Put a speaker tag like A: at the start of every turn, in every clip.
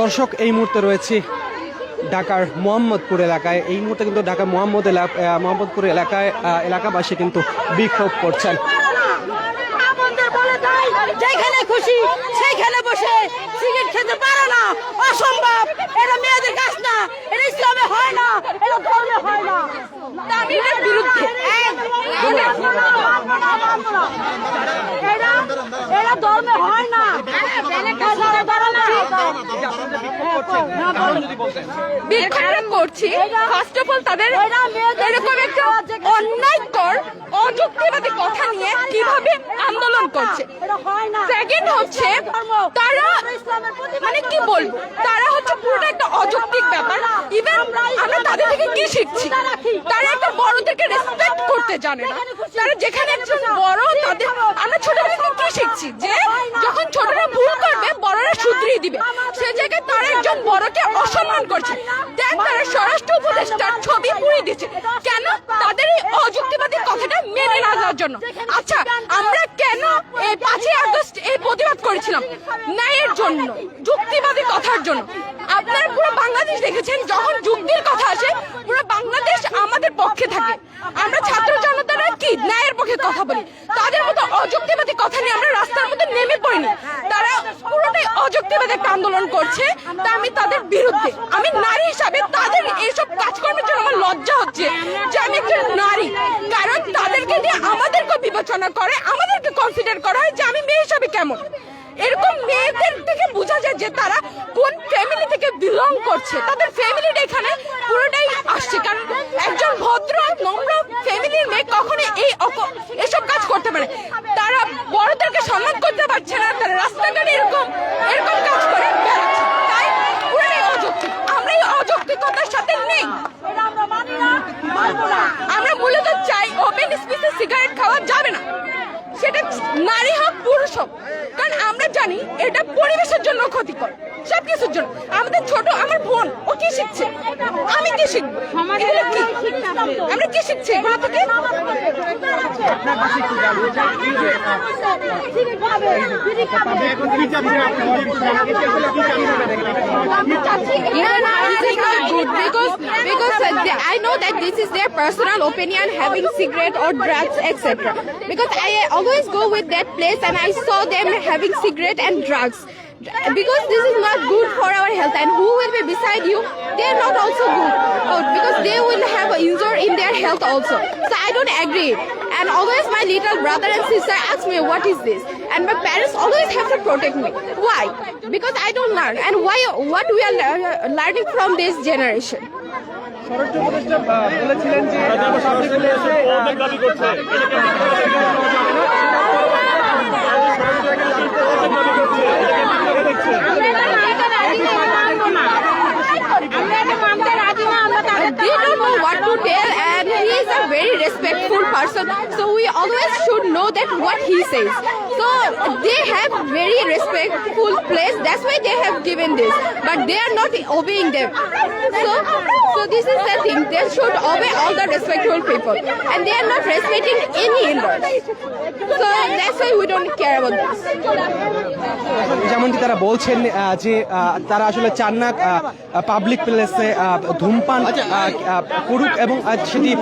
A: দর্শক, এই মুহূর্তে রয়েছি ঢাকার মোহাম্মদপুর এলাকায়। এই মুহূর্তে কিন্তু ঢাকার মোহাম্মদ এলাকা মোহাম্মদপুর এলাকায় এলাকাবাসী কিন্তু বিক্ষোভ করছেন।
B: যেখানে খুশি, সেইখানে বসে সিগারেট খেতে পারে না। অসম্ভব। এটা মেয়েদের কাজ না। এটা ইসলামে হয় না। এটা ধর্মে হয় না। এরা ধর্মে হয় না।
C: বিক্ষোভ করছি। ফার্স্ট অফ অল তাদের এরকম একটা অন্যায়কর অযুক্তিবাদী কথা নিয়ে কীভাবে আন্দোলন করছে? সেকেন্ড হচ্ছে, তারা মানে কি বলব? তারা হচ্ছে পুরোটা একটা অযৌক্তিক ব্যাপার। ইভেন আমরা তাদের থেকে কি শিখছি? তারা একটা বড়দেরকে রেসপেক্ট করতে জানে না। তারা যেখানে একজন বড়, তাদের আমরা ছোটবেলা থেকে কি শিখছি? যে যখন ছোটরা ভুল করবে, বড়রা শুধরিয়ে দিবে। সে জায়গায় তারা একজন বড়কে অসম্মান করছে। দেন তারা স্বরাষ্ট্র উপদেষ্টার ছবি পুড়িয়ে দিচ্ছে কেন? তাদের এই অযুক্তিবাদী কথাটা মেনে না জন্য। আচ্ছা আমরা কেন এই পাঁচই আগস্ট প্রতিবাদ করেছিলাম ন্যায়ের জন্য, যুক্তিবাদী কথার জন্য। আপনারা পুরো বাংলাদেশ দেখেছেন, যখন যুক্তির কথা আসে, পুরো বাংলাদেশ আমাদের পক্ষে থাকে। আমরা ছাত্র জনতারা কি ন্যায়ের পক্ষে কথা বলি? তাদের মতো অযুক্তিবাদী কথা নিয়ে আমরা রাস্তার মধ্যে নেমে পড়িনি। তারা পুরোটাই অযুক্তিবাদী একটা আন্দোলন করছে, তা আমি তাদের বিরুদ্ধে। আমি নারী হিসাবে তাদের এইসব কাজকর্মের জন্য আমার লজ্জা হচ্ছে যে আমি একজন নারী। কারণ তাদেরকে নিয়ে আমাদেরকে বিবেচনা করে, আমাদেরকে কনসিডার করা হয় যে আমি মেয়ে হিসাবে কেমন। এরকম মেয়েদের থেকে বোঝা যায় যে তারা কোন ফ্যামিলি থেকে বিলং করছে। তাদের ফ্যামিলিটা এখানে পুরোটাই আসছে। কারণ একজন ভদ্র, নম্র ফ্যামিলির মেয়ে কখনো এই এসব কাজ করতে পারে। তারা বড়দেরকে সম্মান করতে পারছে না, তারা রাস্তাঘাটে এরকম এরকম কাজ করে বেড়াচ্ছে। তাই পুরোটাই অযৌক্তিক। আমরা এই অযৌক্তিকতার সাথে নেই। আমরা মূলত চাই ওপেন স্পেসে সিগারেট খাওয়া যাবে না। সেটা নারী হোক পুরুষ হোক। কারণ আমরা জানি এটা পরিবেশের জন্য ক্ষতিকর সব কিছুর জন্য। আমাদের ছোট আমার বোন ও কি শিখছে? আমি কি শিখব? আমরা কি শিখছি? এগুলো থেকে
D: all always go with that place and I saw them having cigarette and drugs. Because this is not good for our health and who will be beside you they are not also good. Oh, because they will have a injury in their health also. So I don't agree. And always my little brother and sister ask me what is this? And my parents always have to protect me. Why? Because I don't learn. And why what we are learning from this generation
A: স্বরাষ্ট্র উপদেষ্টা বলেছিলেন যে
D: don't know what to tell and he is a very respectful person so we always should know that what he says so they have very respectful place that's why they have given this but they are not obeying them so so this is the thing they should obey all the respectful people and they are not respecting any elders so that's why we don't care about this
A: যেমনটি তারা বলছেন যে তারা আসলে চান না public প্লেসে ধূমপান করুক এবং সেটি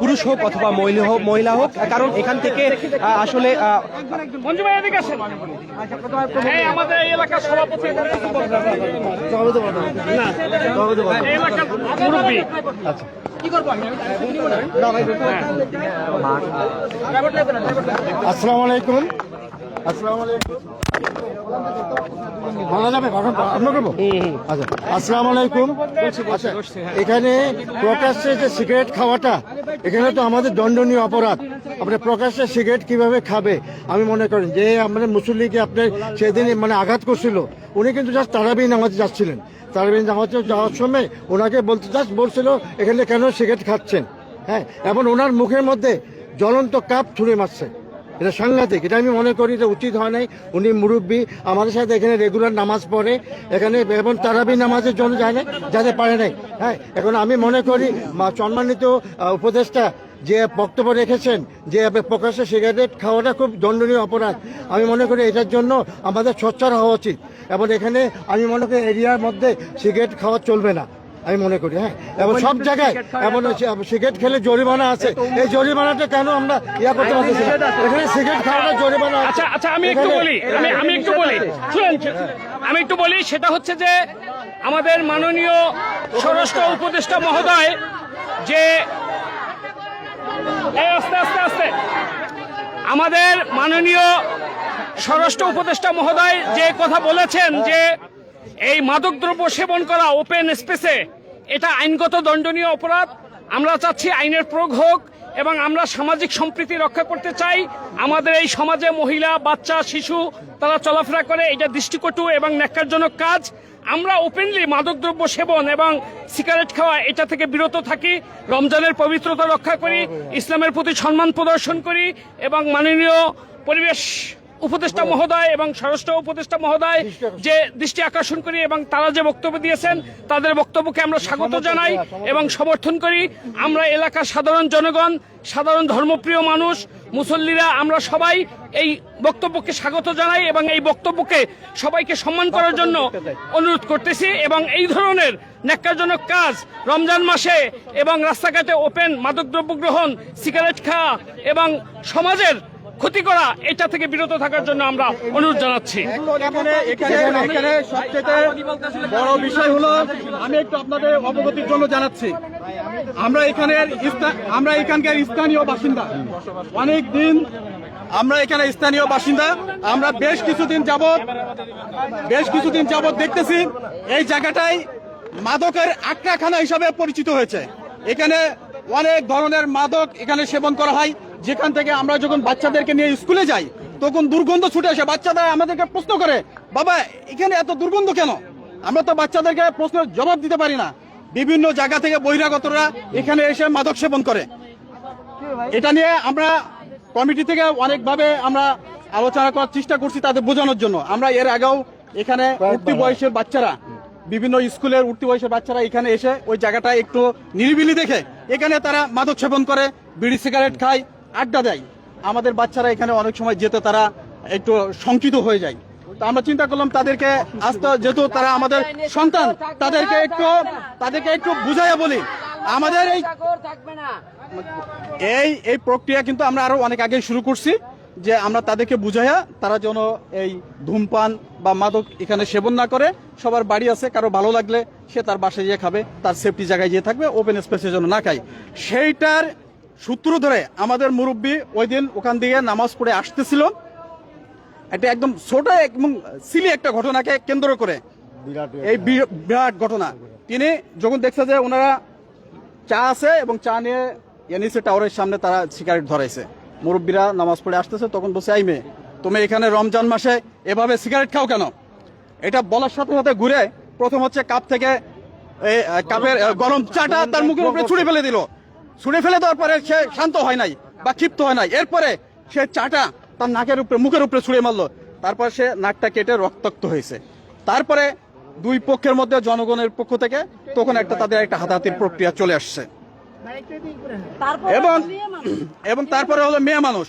A: পুরুষ হোক অথবা মহিলা হোক মহিলা হোক কারণ এখান থেকে আসলে
E: আমাদের এলাকার সভাপতি।
F: আসসালামু আলাইকুম। আসসালামু আলাইকুম বলা যাবে ঘটনা আমরা করব? আচ্ছা আসসালামু আলাইকুম। আচ্ছা এখানে প্রকাশ্যে যে সিগারেট খাওয়াটা এখানে তো আমাদের দণ্ডনীয় অপরাধ। আপনি প্রকাশ্যে সিগারেট কীভাবে খাবে? আমি মনে করেন যে আমাদের মুসল্লিকে আপনার সেদিন মানে আঘাত করছিল। উনি কিন্তু জাস্ট তারাবি নামাজে যাচ্ছিলেন। তারাবি নামাজে যাওয়ার সময় ওনাকে বলতে জাস্ট বলছিল এখানে কেন সিগারেট খাচ্ছেন? হ্যাঁ এবং ওনার মুখের মধ্যে জ্বলন্ত কাপ ছুঁড়ে মারছে। এটা সাংঘাতিক। এটা আমি মনে করি যে উচিত হয় নাই। উনি মুরব্বী, আমাদের সাথে এখানে রেগুলার নামাজ পড়ে। এখানে এবং তারাবি নামাজের জন্য যায় না যাতে পারে নাই। হ্যাঁ এখন আমি মনে করি সম্মানিত উপদেষ্টা যে বক্তব্য রেখেছেন, যে প্রকাশ্যে সিগারেট খাওয়াটা খুব দণ্ডনীয় অপরাধ। আমি মনে করি এটার জন্য আমাদের সোচ্চার হওয়া উচিত। এবং এখানে আমি মনে করি এরিয়ার মধ্যে সিগারেট খাওয়া চলবে না। আমি মনে করি হ্যাঁ। এবং সব জায়গায় এমন আছে, সিগারেট খেলে জরিমানা আছে। এই জরিমানাটা কেন আমরা ইয়া করতে পারতেছি এখানে সিগারেট খাওয়াটা জরিমানা
E: আচ্ছা আচ্ছা আমি একটু বলি আমি আমি একটু বলি। শুনেন আমি একটু বলি সেটা হচ্ছে যে আমাদের মাননীয় স্বরাষ্ট্র উপদেষ্টা মহোদয় যে আস্তে আস্তে আস্তে আমাদের মাননীয় স্বরাষ্ট্র উপদেষ্টা মহোদয় যে কথা বলেছেন যে এই মাদকদ্রব্য সেবন করা ওপেন স্পেসে এটা আইনগত দণ্ডনীয় অপরাধ। আমরা চাচ্ছি আইনের প্রয়োগ হোক এবং আমরা সামাজিক সম্প্রীতি রক্ষা করতে চাই। আমাদের এই সমাজে মহিলা, বাচ্চা, শিশু, তারা চলাফেরা করে, এটা দৃষ্টিকটু এবং ন্যাক্কারজনক কাজ। আমরা ওপেনলি মাদকদ্রব্য সেবন এবং সিগারেট খাওয়া, এটা থেকে বিরত থাকি, রমজানের পবিত্রতা রক্ষা করি, ইসলামের প্রতি সম্মান প্রদর্শন করি এবং মাননীয় পরিবেশ উপদেষ্টা মহোদয় এবং স্বরাষ্ট্র উপদেষ্টা মহোদয় যে দৃষ্টি আকর্ষণ করি এবং তারা যে বক্তব্য দিয়েছেন, তাদের বক্তব্যকে আমরা স্বাগত জানাই এবং সমর্থন করি। আমরা এলাকার সাধারণ জনগণ, সাধারণ ধর্মপ্রিয় মানুষ, মুসল্লিরা, আমরা সবাই এই বক্তব্যকে স্বাগত জানাই এবং এই বক্তব্যকে সবাইকে সম্মান করার জন্য অনুরোধ করতেছি এবং এই ধরনের ন্যাক্কারজনক কাজ রমজান মাসে এবং রাস্তাঘাটে ওপেন মাদকদ্রব্য গ্রহণ, সিগারেট খাওয়া এবং সমাজের ক্ষতি করা, এটা থেকে বিরত থাকার জন্য আমরা অনুরোধ জানাচ্ছি।
G: এখানে বড় বিষয় হলো, আমি একটু আপনাদের অবগতির জন্য জানাচ্ছি। আমরা এখানের আমরা এখানকার স্থানীয় বাসিন্দা। অনেক দিন আমরা এখানে স্থানীয় বাসিন্দা। আমরা বেশ কিছুদিন যাবত বেশ কিছুদিন যাবত দেখতেছি, এই জায়গাটাই মাদকের আক্রাখানা হিসাবে পরিচিত হয়েছে। এখানে অনেক ধরনের মাদক এখানে সেবন করা হয়। যেখান থেকে আমরা যখন বাচ্চাদেরকে নিয়ে স্কুলে যাই তখন দুর্গন্ধ ছুটে আসে। বাচ্চারা আমাদেরকে প্রশ্ন করে বাবা এখানে এত দুর্গন্ধ কেন? আমরা তো বাচ্চাদেরকে প্রশ্নের জবাব দিতে পারি না। বিভিন্ন জায়গা থেকে বহিরাগতরা এখানে এসে মাদক সেবন করে। এটা নিয়ে আমরা কমিটি থেকে অনেকভাবে আমরা আলোচনা করার চেষ্টা করছি তাদের বোঝানোর জন্য। আমরা এর আগেও এখানে উঠতি বয়সের বাচ্চারা বিভিন্ন স্কুলের উঠতি বয়সের বাচ্চারা এখানে এসে ওই জায়গাটা একটু নিরিবিলি দেখে এখানে তারা মাদক সেবন করে বিড়ি সিগারেট খায় আড্ডা দেয়। আমাদের বাচ্চারা এখানে অনেক সময় যেতে তারা একটু শঙ্কিত হয়ে যায়। তো আমরা চিন্তা করলাম তাদেরকে আস্তে যেহেতু তারা আমাদের সন্তান, তাদেরকে একটু তাদেরকে একটু বুঝাইয়া বলি। আমাদের এই এই এই প্রক্রিয়া কিন্তু আমরা আরও অনেক আগে শুরু করছি, যে আমরা তাদেরকে বুঝাইয়া তারা যেন এই ধূমপান বা মাদক এখানে সেবন না করে। সবার বাড়ি আছে, কারও ভালো লাগলে সে তার বাসায় গিয়ে খাবে, তার সেফটি জায়গায় গিয়ে থাকবে ওপেন স্পেসে যেন না খায়। সেইটার সূত্র ধরে আমাদের মুরব্বী ওই দিন ওখান দিয়ে নামাজ পড়ে আসতেছিল। এটা একদম ছোট এবং সিলি একটা ঘটনাকে কেন্দ্র করে। এই বিরাট ঘটনা। তিনি যখন দেখছে যে ওনারা চা আছে এবং চা নিয়ে এনএসএ টাওয়ারের সামনে তারা সিগারেট ধরাইছে। মুরব্বীরা নামাজ পড়ে আসতেছে তখন বসে আই মেয়ে তুমি এখানে রমজান মাসে এভাবে সিগারেট খাও কেন? এটা বলার সাথে সাথে ঘুরে প্রথম হচ্ছে কাপ থেকে কাপের গরম চাটা তার মুখের উপরে ছুড়ে ফেলে দিল। ছুড়ে ফেলে দেওয়ার পরে সে শান্ত হয় নাই বা ক্ষিপ্ত হয় নাই। এরপরে সে চাটা তার নাকের উপরে মুখের উপরে ছুড়ে মারলো। তারপর সে নাকটা কেটে রক্তাক্ত হয়েছে। তারপরে দুই পক্ষের মধ্যে জনগণের পক্ষ থেকে তখন একটা তাদের একটা হাতাহাতির প্রক্রিয়া চলে আসছে। এবং এবং তারপরে হলো মেয়ে মানুষ।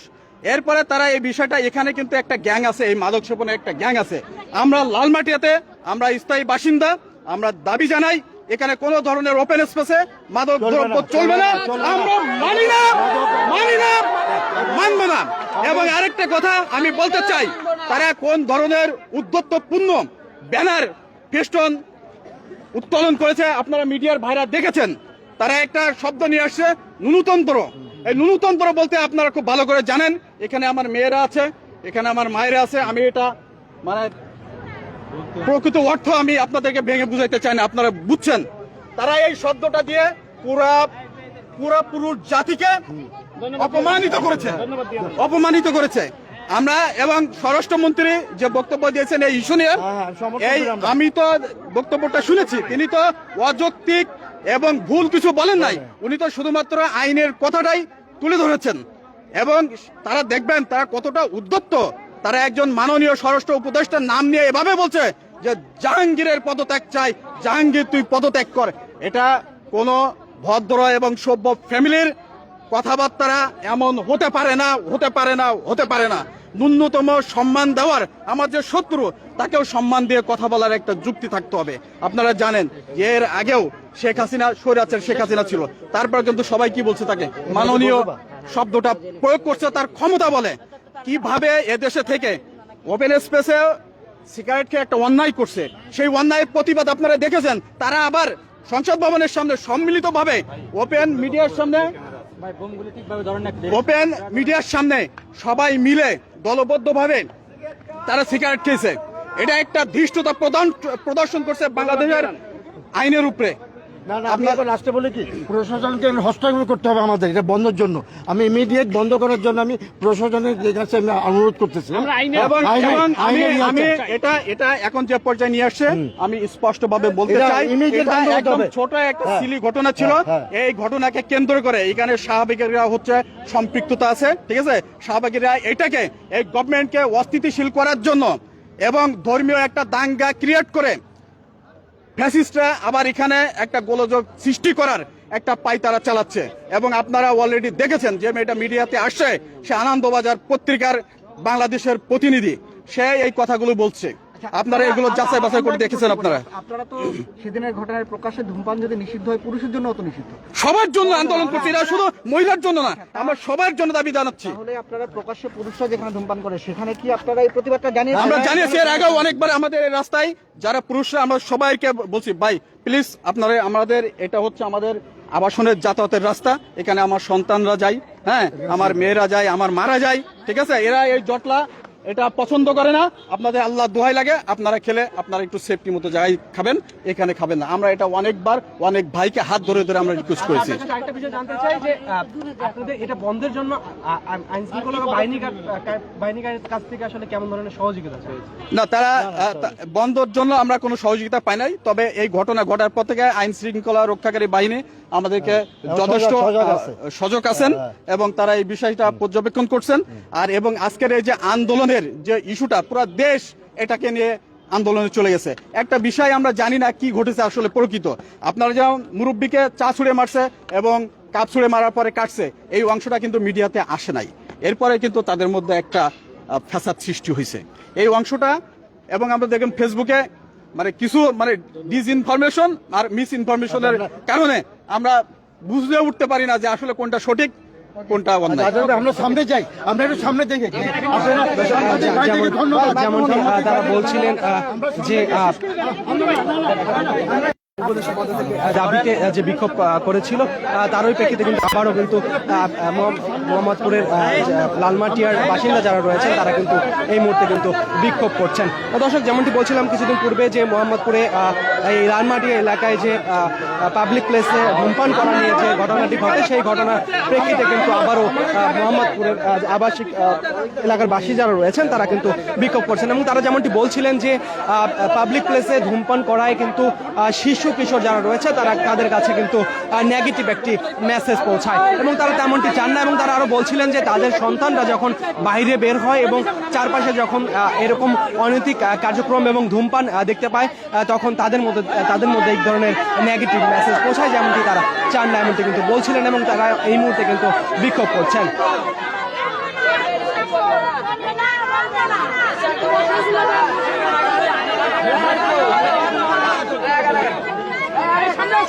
G: এরপরে তারা এই বিষয়টা এখানে কিন্তু একটা গ্যাং আছে এই মাদক সেবনের একটা গ্যাং আছে। আমরা লালমাটিয়াতে আমরা স্থায়ী বাসিন্দা আমরা দাবি জানাই এখানে কোনো ধরনের ওপেন স্পেসে মাদক দ্রব্য চলবে না। আমরা মানি না মানি না মানব না। এবং আরেকটা কথা আমি বলতে চাই তারা কোন ধরনের উদ্যত্তপূর্ণ ব্যানার ফেস্টন উত্তোলন করেছে আপনারা মিডিয়ার ভাইরা দেখেছেন? তারা একটা শব্দ নিয়ে আসছে নুনুতন্ত্র। এই নুনুতন্ত্র বলতে আপনারা খুব ভালো করে জানেন। এখানে আমার মেয়েরা আছে এখানে আমার মায়েরা আছে আমি এটা মানে প্রকৃত অর্থ আমি আপনাদেরকে ভেঙে বুঝাইতে চাই না আপনারা বুঝছেন? তারা এই শব্দটা দিয়ে পুরা পুরা পুরুষ জাতিকে অপমানিত করেছে। অপমানিত করেছে। আমরা এবং স্বরাষ্ট্রমন্ত্রী যে বক্তব্য দিয়েছেন এই ইস্যু নিয়ে
F: হ্যাঁ, হ্যাঁ,
G: এই আমি তো বক্তব্যটা শুনেছি তিনি তো অযৌক্তিক এবং ভুল কিছু বলেন নাই। উনি তো শুধুমাত্র আইনের কথাটাই তুলে ধরেছেন। এবং তারা দেখবেন তারা কতটা উদ্যত্ত তারা একজন মাননীয় স্বরাষ্ট্র উপদেষ্টার নাম নিয়ে এভাবে বলছে যে জাহাঙ্গীরের পদত্যাগ চাই। জাহাঙ্গীর, তুই পদত্যাগ কর। এটা কোনো ভদ্র এবং সভ্য ফ্যামিলির কথাবার্তা এমন হতে পারে না, হতে পারে না, হতে পারে না। ন্যূনতম সম্মান দেওয়ার আমার যে শত্রু, তাকেও সম্মান দিয়ে কথা বলার একটা যুক্তি থাকতে হবে। আপনারা জানেন এর আগেও শেখ হাসিনা, স্বৈরাচার শেখ হাসিনা ছিল। তারপর কিন্তু সবাই কি বলছে তাকে? মাননীয় শব্দটা প্রয়োগ করছে, তার ক্ষমতা বলে। কীভাবে এদেশে থেকে ওপেন স্পেসে সিগারেটকে একটা অন্যায় করছে, সেই অন্যায়ের প্রতিবাদ আপনারা দেখেছেন, তারা আবার সংসদ ভবনের সামনে সম্মিলিতভাবে ওপেন মিডিয়ার সামনে ওপেন মিডিয়ার সামনে সবাই মিলে দলবদ্ধভাবে তারা সিগারেট খেয়েছে। এটা একটা ধৃষ্টতা প্রদান প্রদর্শন করছে বাংলাদেশের আইনের উপরে।
F: আপনি এখন লাস্টে বলে কি? প্রশাসনকে হস্তক্ষেপ করতে হবে আমাদের এটা বন্ধের জন্য। আমি ইমিডিয়েট বন্ধ করার জন্য আমি প্রশাসনের কাছে আমি অনুরোধ করতেছি।
G: আমি
F: আসছে।
G: এটা এটা এখন যে পর্যায়ে নিয়ে আসছে আমি স্পষ্ট ভাবে বলতে চাই এটা একদম ছোট একটা
F: হ্যাঁ।
G: সিলি ঘটনা ছিল।
F: হ্যাঁ,
G: এই ঘটনাকে কেন্দ্র করে এখানে শাহবাগীরা হচ্ছে সম্পৃক্ততা আছে ঠিক আছে? শাহবাগীরা এটাকে এই গভর্নমেন্টকে অস্থিতিশীল করার জন্য এবং ধর্মীয় একটা দাঙ্গা ক্রিয়েট করে ফ্যাসিস্টরা আবার এখানে একটা গোলযোগ সৃষ্টি করার একটা পাইতারা চালাচ্ছে। এবং আপনারা অলরেডি দেখেছেন যে মেয়েটা মিডিয়াতে আসছে, সে আনন্দবাজার পত্রিকার বাংলাদেশের প্রতিনিধি। সে এই কথাগুলো বলছে। আপনারা এগুলো যাচাই বাছাই করে দেখেছেন আপনারা?
H: আপনারা তো সেদিনের ঘটনায় প্রকাশ্যে ধূমপান যদি নিষিদ্ধ হয় পুরুষের জন্য অত নিষিদ্ধ।
G: সবার জন্য আন্দোলন করছি এটা শুধু মহিলার জন্য না আমরা সবার জন্য দাবি জানাচ্ছি।
H: তাহলে আপনারা প্রকাশ্যে পুরুষরা যেখানে ধূমপান করে সেখানে কি আপনারা এই প্রতিবাদটা জানিয়ে
G: আমরা জানিয়েছি এর আগেও অনেকবার আমাদের এই রাস্তায় যারা পুরুষরা আমরা সবাইকে বলছি ভাই প্লিজ আপনারা আমাদের এটা হচ্ছে আমাদের আবাসনের যাতায়াতের রাস্তা। এখানে আমার সন্তানরা যায় হ্যাঁ আমার মেয়েরা যায় আমার মারা যায় ঠিক আছে? এরা এই জটলা এটা পছন্দ করে না। আপনাদের আল্লাহ দোহাই লাগে আপনারা খেলে আপনারা একটু সেফটি মতো জায়গায় খাবেন এখানে খাবেন না। আমরা এটা অনেকবার অনেক ভাইকে হাত ধরে ধরে আমরা রিকোয়েস্ট করেছি।
A: চাই যে এটা বন্ধের জন্য
G: না তারা বন্ধর জন্য আমরা কোনো সহযোগিতা পাই নাই তবে এই ঘটনা ঘটার পর থেকে আইন শৃঙ্খলা রক্ষাকারী বাহিনী আমাদেরকে যথেষ্ট
F: সজাগ
G: আহ,
F: আছে।
G: সজাগ আছেন এবং তারা এই বিষয়টা পর্যবেক্ষণ করছেন। আর এবং আজকের এই যে আন্দোলনের যে ইস্যুটা পুরো দেশ এটাকে নিয়ে আন্দোলনে চলে গেছে। একটা বিষয় আমরা জানি না কি ঘটেছে আসলে প্রকৃত। আপনারা যেমন মুরব্বীকে চা ছুঁড়ে মারছে এবং কাপ ছুঁড়ে মারার পরে কাটছে এই অংশটা কিন্তু মিডিয়াতে আসে নাই। এরপরে কিন্তু তাদের মধ্যে একটা ফ্যাসাদ সৃষ্টি হয়েছে এই অংশটা এবং আমরা দেখেন ফেসবুকে মানে কিছু মানে ডিসইনফরমেশন আর মিস ইনফরমেশনের কারণে আমরা বুঝতে উঠতে পারি না যে আসলে কোনটা সঠিক কোনটা
F: আচ্ছা, আমরা সামনে যাই। আমরা একটু সামনে দেখে
A: যেমন তারা বলছিলেন যে দাবিতে যে বিক্ষোভ করেছিল তারই প্রেক্ষিতে কিন্তু আবারও কিন্তু মোহাম্মদপুরের লালমাটিয়ার বাসিন্দা যারা রয়েছেন তারা কিন্তু এই মুহূর্তে কিন্তু বিক্ষোভ করছেন। দর্শক যেমনটি বলছিলাম কিছুদিন পূর্বে যে মোহাম্মদপুরে এই লালমাটিয়া এলাকায় যে পাবলিক প্লেসে ধূমপান করা নিয়ে যে ঘটনাটি ঘটে সেই ঘটনার প্রেক্ষিতে কিন্তু আবারও মোহাম্মদপুরের আবাসিক এলাকার বাসী যারা রয়েছেন তারা কিন্তু বিক্ষোভ করছেন। এবং তারা যেমনটি বলছিলেন যে পাবলিক প্লেসে ধূমপান করায় কিন্তু আহ, শিশু কিশোর যারা রয়েছে তারা তাদের কাছে কিন্তু নেগেটিভ একটি মেসেজ পৌঁছায়। এবং তারা তেমনটি চান না এবং তারা আরও বলছিলেন যে তাদের সন্তানরা যখন বাইরে বের হয় এবং চারপাশে যখন এরকম অনৈতিক কার্যক্রম এবং ধূমপান দেখতে পায় তখন তাদের মধ্যে তাদের মধ্যে এক ধরনের নেগেটিভ মেসেজ পৌঁছায় যেমনটি তারা চান না এমনটি কিন্তু বলছিলেন এবং তারা এই মুহূর্তে কিন্তু বিক্ষোভ করছেন। আহ,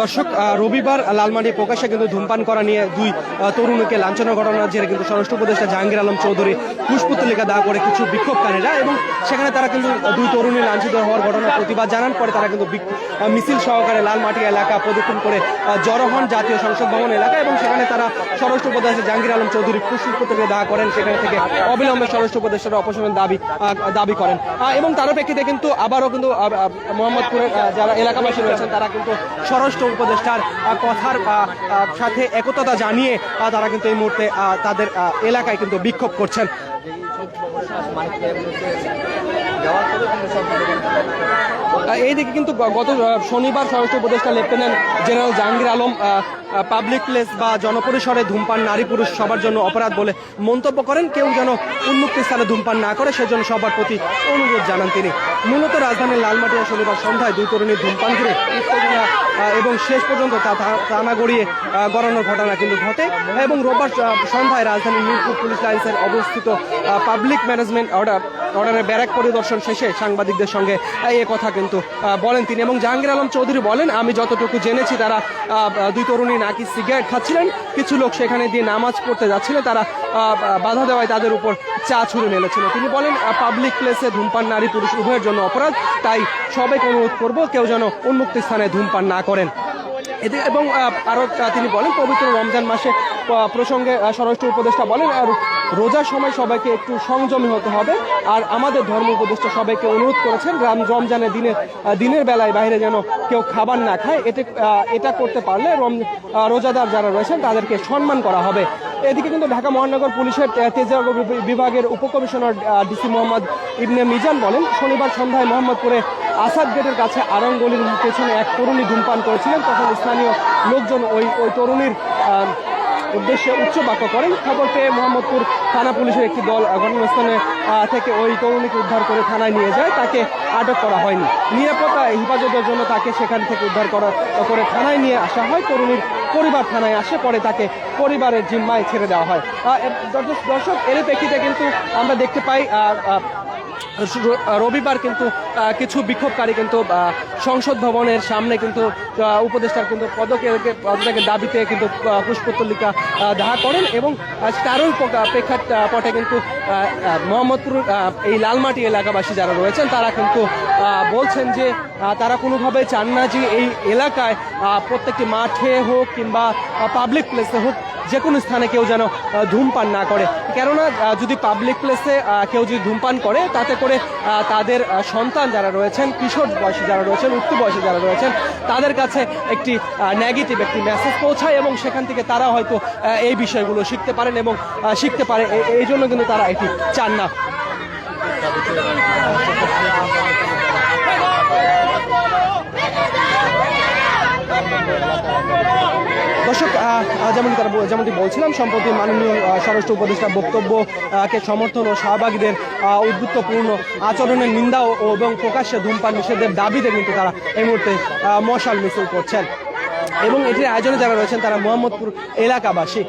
A: দর্শক রবিবার লালমাটি প্রকাশ্যে কিন্তু ধূমপান করা নিয়ে দুই তরুণীকে লাঞ্ছনার ঘটনার জেরে কিন্তু স্বরাষ্ট্র উপদেষ্টা জাহাঙ্গীর আলম চৌধুরী পুষ্পতলিকা দাহ করে কিছু বিক্ষোভকারীরা এবং সেখানে তারা কিন্তু দুই তরুণী লাঞ্ছিত হওয়ার ঘটনার প্রতিবাদ জানান। পরে তারা কিন্তু মিছিল সহকারে লালমাটি এলাকা প্রদক্ষিণ করে জড়ো হন জাতীয় সংসদ ভবন এলাকা এবং সেখানে তারা স্বরাষ্ট্র উপদেষ্টা জাহাঙ্গীর আলম চৌধুরী পুষ্পতলিকা দাহ করেন। সেখানে থেকে অবিলম্বে স্বরাষ্ট্র উপদেষ্টার অপসারণ দাবি দাবি করেন। এবং তার প্রেক্ষিতে কিন্তু আবারও কিন্তু মোহাম্মদপুরের যারা এলাকাবাসী রয়েছেন, তারা কিন্তু স্বরাষ্ট্র উপদেষ্টার কথার সাথে একতা জানিয়ে তারা কিন্তু এই মুহূর্তে তাদের এলাকায় কিন্তু বিক্ষোভ করছেন। এই এইদিকে কিন্তু গত শনিবার স্বরাষ্ট্র উপদেষ্টা lieutenant general Jahangir Alam public place বা জনপরিসরে ধূমপান নারী পুরুষ সবার জন্য অপরাধ বলে মন্তব্য করেন। কেউ যেন উন্মুক্ত স্থানে ধূমপান না করে সেজন্য সবার প্রতি অনুরোধ জানান তিনি। মূলত রাজধানীর লালমাটিয়া শনিবার সন্ধ্যায় দুই তরুণীর ধূমপান ঘিরে উত্তেজনা এবং শেষ পর্যন্ত তা টানা গড়িয়ে গড়ানোর ঘটনা কিন্তু ঘটে। এবং রোববার সন্ধ্যায় রাজধানীর মিরপুর পুলিশ লাইন্সের অবস্থিত পাবলিক ম্যানেজমেন্ট অর্ডার অর্ডারের ব্যারাক পরিদর্শন শেষে সাংবাদিকদের সঙ্গে আহ, এ কথা কিন্তু বলেন তিনি। এবং জাহাঙ্গীর আলম চৌধুরী বলেন আমি যতটুকু জেনেছি তারা দুই তরুণী নাকি সিগারেট খাচ্ছিলেন। কিছু লোক সেখানে দিয়ে নামাজ পড়তে যাচ্ছিলেন তারা বাধা দেওয়ায় তাদের উপর চা ছুড়ে মেলেছিল। তিনি বলেন পাবলিক প্লেসে ধূমপান নারী পুরুষ উভয়ের জন্য অপরাধ। তাই সবাইকে অনুরোধ করব, কেউ যেন উন্মুক্ত স্থানে ধূমপান না করেন। এতে এবং আরও তিনি বলেন, পবিত্র রমজান মাসে প্রসঙ্গে স্বরাষ্ট্র উপদেষ্টা বলেন, আর রোজার সময় সবাইকে একটু সংযমী হতে হবে। আর আমাদের ধর্ম উপদেষ্টা সবাইকে অনুরোধ করেছেন রাম- রমজানের দিনের দিনের বেলায় বাইরে যেন কেউ খাবার না খায়, এতে এটা করতে পারলে রম রোজাদার যারা রয়েছেন তাদেরকে সম্মান করা হবে। এদিকে কিন্তু ঢাকা মহানগর পুলিশের বি- বিভাগের উপকমিশনার ডিসি মোহাম্মদ ইবনে মিজান বলেন, শনিবার সন্ধ্যায় মোহাম্মদপুরে আসাদ গেটের কাছে আরঙ্গলির পেছনে এক তরুণী ধূমপান করেছিলেন। তখন স্থানীয় লোকজন ওই ওই তরুণীর উদ্দেশ্যে উচ্চ বাক্য করেন। খবর পেয়ে মোহাম্মদপুর থানা পুলিশের একটি দল আহ, থেকে ওই তরুণীকে উদ্ধার করে থানায় নিয়ে যায়। তাকে আটক করা হয়নি। নিরাপত্তা হেফাজতের জন্য তাকে সেখান থেকে উদ্ধার করা করে থানায় নিয়ে আসা হয়। তরুণীর পরিবার থানায় আসে পরে তাকে পরিবারের জিম্মায় ছেড়ে দেওয়া হয়। দর্শক- এর প্রেক্ষিতে কিন্তু আমরা দেখতে পাই রবিবার কিন্তু কিছু বিক্ষোভকারী কিন্তু সংসদ ভবনের সামনে কিন্তু উপদেষ্টার কিন্তু পদকের পদত্যাগের দাবিতে কিন্তু আহ, পুষ্পতল্লিকা আহ, করেন এবং তারই প্রেক্ষাপটে কিন্তু মোহাম্মদপুর এই লালমাটি এলাকাবাসী যারা রয়েছেন তারা কিন্তু বলছেন যে তারা কোনোভাবে চান না যে এই এলাকায় প্রত্যেকটি মাঠে হোক কিংবা পাবলিক প্লেসে হোক যে কোনো স্থানে কেউ যেন ধূমপান না করে কেননা যদি পাবলিক প্লেসে কেউ যদি ধূমপান করে তাতে করে তাদের সন্তান যারা রয়েছেন কিশোর বয়সী যারা রয়েছেন উচ্চ বয়সী যারা রয়েছেন তাদের কাছে একটি নেগেটিভ একটি মেসেজ পৌঁছায় এবং সেখান থেকে তারা হয়তো এই বিষয়গুলো শিখতে পারেন এবং শিখতে পারে এই জন্য কিন্তু তারা এটি চান না দর্শক আহ, তারা যেমনটি বলছিলাম সম্প্রতি মাননীয় স্বরাষ্ট্র উপদেষ্টার বক্তব্য কে সমর্থন ও সহভাগীদের উদ্বুদ্ধপূর্ণ আচরণের নিন্দা ও এবং প্রকাশ্যে ধূমপান নিষেধের দাবিতে কিন্তু তারা এই মুহূর্তে মশাল মিছিল করছেন। এবং এটির আয়োজনে যারা রয়েছেন তারা মোহাম্মদপুর এলাকাবাসী।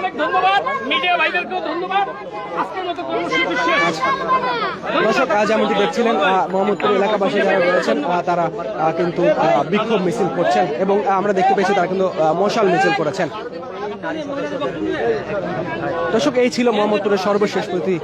E: অনেক ধন্যবাদ। মিডিয়া ভাইদেরকেও ধন্যবাদ। আজকের মতো কর্মসূচি শেষ।
A: দর্শক, আজ যেমনটি দেখছিলেন মোহাম্মদপুর এলাকাবাসী যারা রয়েছেন তারা কিন্তু বিক্ষোভ মিছিল করছেন এবং আমরা দেখতে পেয়েছি তারা কিন্তু মশাল মিছিল করেছেন। দর্শক, এই ছিল মোহাম্মদপুরের সর্বশেষ প্রতি।